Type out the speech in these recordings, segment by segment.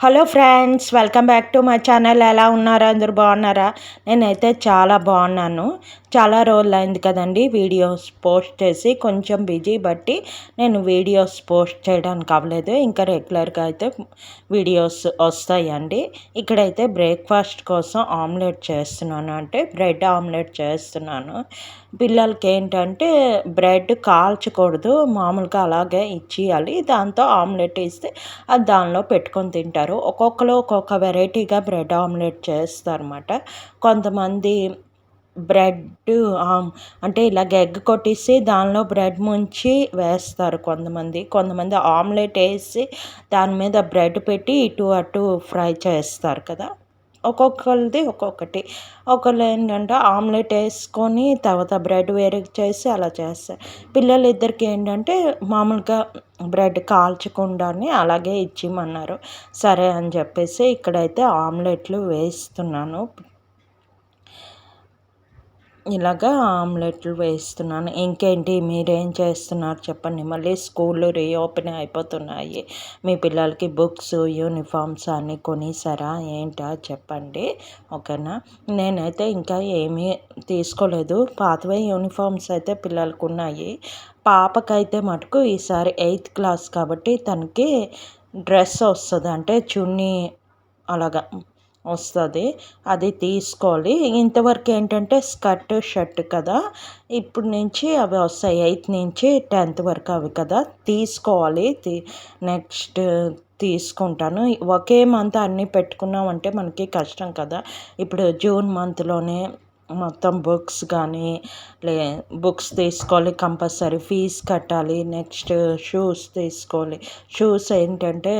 Hello friends welcome back to my channel. ఎలా ఉన్నారా? అందరు బాగున్నారా? నేనైతే చాలా బాగున్నాను. చాలా రోజులు అయింది కదండి వీడియోస్ పోస్ట్ చేసి కొంచెం బిజీ బట్టి నేను వీడియోస్ పోస్ట్ చేయడానికి అవ్వలేదు. ఇంకా రెగ్యులర్గా అయితే వీడియోస్ వస్తాయండి. ఇక్కడైతే బ్రేక్ఫాస్ట్ కోసం ఆమ్లెట్ చేస్తున్నాను. అంటే బ్రెడ్ ఆమ్లెట్ చేస్తున్నాను. పిల్లలకి ఏంటంటే బ్రెడ్ కాల్చకూడదు మామూలుగా అలాగే ఇచ్చేయాలి. దాంతో ఆమ్లెట్ ఇస్తే అది దానిలో పెట్టుకొని తింటారు. ఒక్కొక్కరు ఒక్కొక్క వెరైటీగా బ్రెడ్ ఆమ్లెట్ చేస్తారన్నమాట. కొంతమంది బ్రెడ్ అంటే ఇలాగ ఎగ్ కొట్టేసి దానిలో బ్రెడ్ ముంచి వేస్తారు కొంతమంది. కొంతమంది ఆమ్లెట్ వేసి దాని మీద బ్రెడ్ పెట్టి ఇటు అటు ఫ్రై చేస్తారు కదా. ఒక్కొక్కరిది ఒక్కొక్కటి. ఒకళ్ళు ఏంటంటే ఆమ్లెట్ వేసుకొని తర్వాత బ్రెడ్ వేరే చేసి అలా చేస్తారు. పిల్లలు ఇద్దరికి ఏంటంటే మామూలుగా బ్రెడ్ కాల్చకుండానే అలాగే ఇచ్చిమన్నారు. సరే అని చెప్పేసి ఇక్కడైతే ఆమ్లెట్లు వేస్తున్నాను. ఇలాగా ఆమ్లెట్లు వేస్తున్నాను. ఇంకేంటి? మీరేం చేస్తున్నారు చెప్పండి. మళ్ళీ స్కూళ్ళు రీఓపెన్ అయిపోతున్నాయి. మీ పిల్లలకి బుక్స్ యూనిఫామ్స్ అన్నీ కొనిసారా ఏంటా? చెప్పండి. ఓకేనా? నేనైతే ఇంకా ఏమీ తీసుకోలేదు. పాతవే యూనిఫామ్స్ అయితే పిల్లలకు ఉన్నాయి. పాపకైతే మటుకు ఈసారి ఎయిత్ క్లాస్ కాబట్టి తనకి డ్రెస్ వస్తుంది అంటే చున్నీ అలాగా వస్తుంది అది తీసుకోవాలి. ఇంతవరకు ఏంటంటే స్కర్ట్ షర్ట్ కదా. ఇప్పుడు నుంచి అవి వస్తాయి ఎయిత్ నుంచి టెన్త్ వరకు అవి కదా. తీసుకోవాలి నెక్స్ట్ తీసుకుంటాను. ఒకే మంత్ అన్నీ పెట్టుకున్నామంటే మనకి కష్టం కదా. ఇప్పుడు జూన్ మంత్లోనే మొత్తం బుక్స్ కానీ లే బుక్స్ తీసుకోవాలి కంపల్సరీ ఫీజ్ కట్టాలి నెక్స్ట్ షూస్ తీసుకోవాలి. షూస్ ఏంటంటే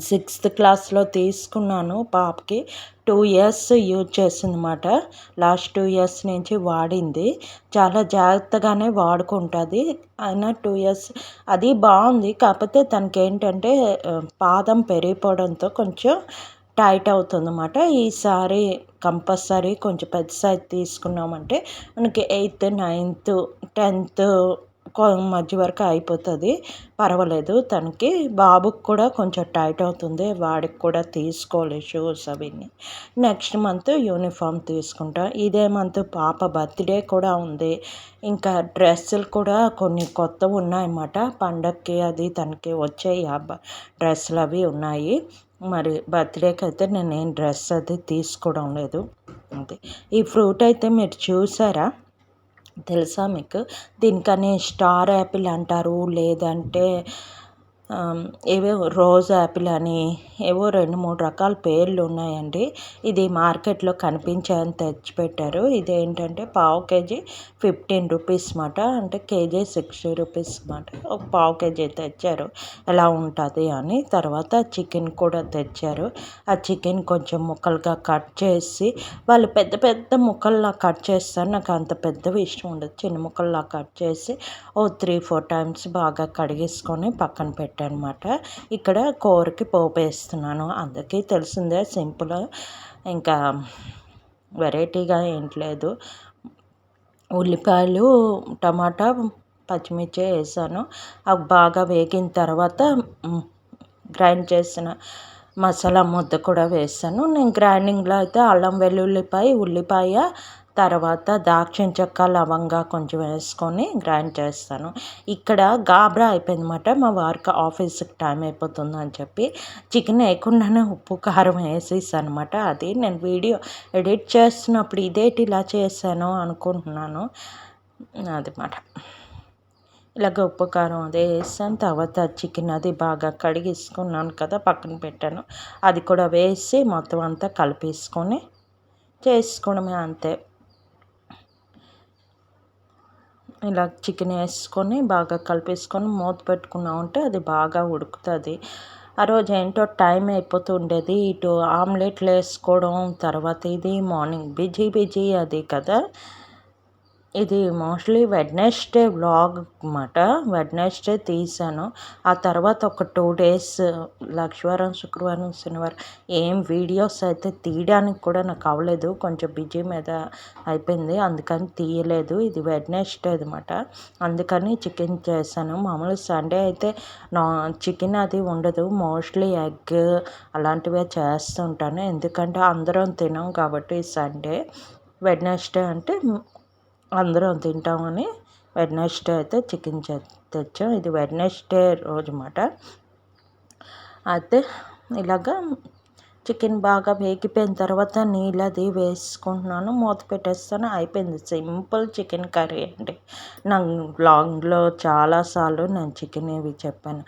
సిక్స్త్ క్లాస్లో తీసుకున్నాను పాపకి. టూ ఇయర్స్ యూజ్ చేసిందన్నమాట. లాస్ట్ టూ ఇయర్స్ నుంచి వాడింది. చాలా జాగ్రత్తగానే వాడుకుంటుంది. అయినా టూ ఇయర్స్ అది బాగుంది. కాకపోతే తనకి ఏంటంటే పాదం పెరిగిపోవడంతో కొంచెం టైట్ అవుతుందన్నమాట. ఈసారి కంపల్సరీ కొంచెం పెద్ద సైజ్ తీసుకున్నామంటే మనకి ఎయిత్ నైన్త్ టెన్త్ మధ్య వరకు అయిపోతుంది. పర్వాలేదు తనకి బాబుకి కూడా కొంచెం టైట్ అవుతుంది. వాడికి కూడా తీసుకోలే షూస్ అవన్నీ. నెక్స్ట్ మంత్ యూనిఫామ్ తీసుకుంటా. ఇదే మంత్ పాప బర్త్డే కూడా ఉంది. ఇంకా డ్రెస్సులు కూడా కొన్ని కొత్తవి ఉన్నాయన్నమాట. పండక్కి అది తనకి వచ్చాయి. డ్రెస్సులు అవి ఉన్నాయి. మరి బర్త్డేకి అయితే నేను ఏం డ్రెస్ అది తీసుకోవడం లేదు. అంతే. ఈ ఫ్రూట్ అయితే మీరు చూసారా? తెలుసా మీకు? దీనికని స్టార్ యాపిల్ అంటారు లేదంటే ఏవో రోజ్ యాపిల్ అని ఏవో రెండు మూడు రకాల పేర్లు ఉన్నాయండి. ఇది మార్కెట్లో కనిపించని తెచ్చిపెట్టారు. ఇది ఏంటంటే పావు కేజీ ఫిఫ్టీన్ రూపీస్ మాట అంటే కేజీ సిక్స్టీ రూపీస్ మాట. ఒక పావు కేజీ తెచ్చారు. ఎలా ఉంటుంది అని తర్వాత చికెన్ కూడా తెచ్చారు. ఆ చికెన్ కొంచెం ముక్కలుగా కట్ చేసి వాళ్ళు పెద్ద పెద్ద ముక్కల్లా కట్ చేస్తారు. నాకు అంత పెద్దవి ఇష్టం ఉండదు. చిన్న ముక్కల్లా కట్ చేసి ఓ త్రీ ఫోర్ టైమ్స్ బాగా కడిగేసుకొని పక్కన పెట్టారు అనమాట. ఇక్కడ కూరకి పోపు వేస్తున్నాను. అందరికీ తెలిసిందే సింపుల్. ఇంకా వెరైటీగా ఏంట్లేదు ఉల్లిపాయలు టమాటా పచ్చిమిర్చి వేసాను. అవి బాగా వేగిన తర్వాత గ్రైండ్ చేసిన మసాలా ముద్ద కూడా వేసాను. నేను గ్రైండింగ్లో అయితే అల్లం వెల్లుల్లిపాయ ఉల్లిపాయ తర్వాత దాల్చిన చెక్క లవంగా కొంచెం వేసుకొని గ్రైండ్ చేస్తాను. ఇక్కడ గాబరా అయిపోయిందన్నమాట. మా వారికి ఆఫీస్కి టైం అయిపోతుంది అని చెప్పి చికెన్ వేయకుండానే ఉప్పు కారం వేసేసి అనమాట అది నేను వీడియో ఎడిట్ చేస్తున్నప్పుడు ఇదేటి ఇలా చేశాను అనుకుంటున్నాను. అది మాట. ఇలాగ ఉప్పు కారం అదే వేసాను. తర్వాత చికెన్ అది బాగా కడిగేసుకున్నాను కదా పక్కన పెట్టాను. అది కూడా వేసి మొత్తం అంతా కలిపేసుకొని చేసుకోవడమే అంతే. ఇలా చికెన్ వేసుకొని బాగా కలిపేసుకొని మూత పెట్టుకున్నామంటే అది బాగా ఉడుకుతుంది. ఆ రోజు ఏంటో టైం అయిపోతూ ఉండేది. ఇటు ఆమ్లెట్లు వేసుకోవడం తర్వాత ఇది మార్నింగ్ బిజీ బిజీ అది కదా. ఇది మోస్ట్లీ వెడ్నెస్డే వ్లాగ్ అనమాట వెడ్నెస్డే తీసాను. ఆ తర్వాత ఒక టూ డేస్ లక్షవారం శుక్రవారం శనివారం ఏం వీడియోస్ అయితే తీయడానికి కూడా నాకు అవ్వలేదు. కొంచెం బిజీ మీద అయిపోయింది. అందుకని తీయలేదు. ఇది వెడ్నెస్డే అనమాట అందుకని చికెన్ చేశాను. మామూలు సండే అయితే నా చికెన్ అది ఉండదు. మోస్ట్లీ ఎగ్ అలాంటివే చేస్తుంటాను. ఎందుకంటే అందరం తినం కాబట్టి సండే. వెడ్నెస్డే అంటే అందరం తింటామని వెడ్నెస్డే అయితే చికెన్ తెచ్చాం. ఇది వెడ్నెస్డే రోజు అన్నమాట అయితే ఇలాగా చికెన్ బాగా వేగిపోయిన తర్వాత నీళ్ళది వేసుకుంటున్నాను. మూత పెట్టేస్తాను. అయిపోయింది. సింపుల్ చికెన్ కర్రీ అండి. నా బ్లాగ్లో చాలాసార్లు నేను చికెన్ ఇవి చెప్పాను.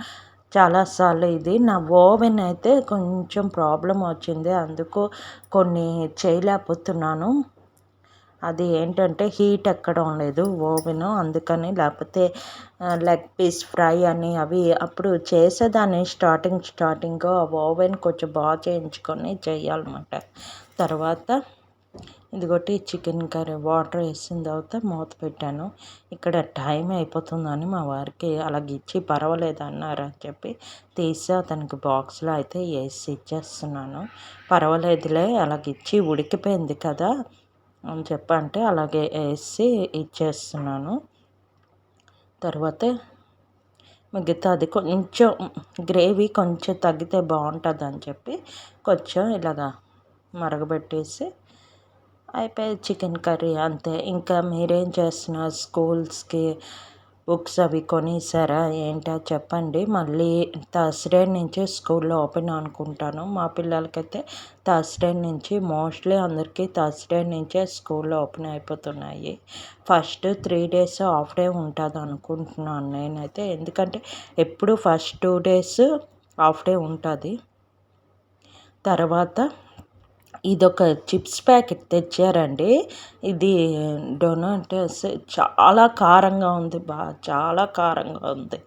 చాలాసార్లు ఇది. నా ఓవెన్ అయితే కొంచెం ప్రాబ్లం వచ్చింది. అందుకు కొన్ని చేయలేకపోతున్నాను. అది ఏంటంటే హీట్ ఎక్కడం లేదు ఓవెను. అందుకని లేకపోతే లెగ్ పీస్ ఫ్రై అని అవి అప్పుడు చేసేదాన్ని స్టార్టింగ్ స్టార్టింగ్. ఆ ఓవెన్ కొంచెం బాగా చేయించుకొని చేయాలన్నమాట. తర్వాత ఇదిగోటి చికెన్ కర్రీ వాటర్ వేసిన తర్వాత మూత పెట్టాను. ఇక్కడ టైం అయిపోతుందని మా వారికి అలాగ ఇచ్చి పర్వాలేదు అన్నారు అని చెప్పి తీసి. అతనికి బాక్స్లో అయితే వేసి ఇచ్చేస్తున్నాను. పర్వాలేదులే అలాగ ఇచ్చి ఉడికిపోయింది కదా. అని చెప్పంటే అలాగే వేసి ఇచ్చేస్తున్నాను. తర్వాత మిగతా అది కొంచెం గ్రేవీ కొంచెం తగ్గితే బాగుంటుంది అని చెప్పి కొంచెం ఇలాగా మరగబెట్టేసి అయిపోయి చికెన్ కర్రీ అంతే. ఇంకా మీరేం చేస్తున్నారు స్కూల్స్కి బుక్స్ అవి కొనేసారా ఏంటో? చెప్పండి. మళ్ళీ థర్స్డే నుంచి స్కూల్లో ఓపెన్ అనుకుంటాను. మా పిల్లలకైతే థర్స్డే నుంచి మోస్ట్లీ అందరికీ థర్స్డే నుంచే స్కూల్లో ఓపెన్ అయిపోతున్నాయి. First three days half day ఉంటుంది అనుకుంటున్నాను నేనైతే. ఎందుకంటే ఎప్పుడు first two days half day ఉంటుంది. తర్వాత ఇదొక చిప్స్ ప్యాకెట్ తెచ్చారండి. ఇది డొనాటస్ చాలా కారంగా ఉంది బా చాలా కారంగా ఉంది.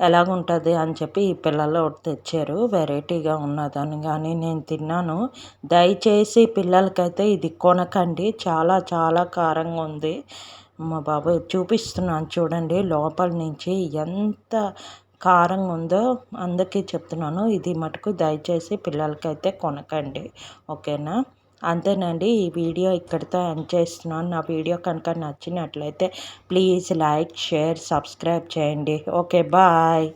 ఎలాగుంటుంది అని చెప్పి ఈ పిల్లలు తెచ్చారు. వెరైటీగా ఉన్నదని కానీ నేను తిన్నాను. దయచేసి పిల్లలకైతే ఇది కొనకండి. చాలా చాలా కారంగా ఉంది. మా బాబాయ్ చూపిస్తున్నాను చూడండి లోపల నుంచి ఎంత కారంగా ఉందో అందుకే చెప్తున్నాను. ఇది మటుకు దయచేసి పిల్లలకైతే కొనకండి. ఓకేనా? అంతేనండి. ఈ వీడియో ఇక్కడితో ఎండ్ చేస్తున్నాను. నా వీడియో కనుక నచ్చినట్లయితే ప్లీజ్ లైక్ షేర్ సబ్స్క్రైబ్ చేయండి. Okay bye.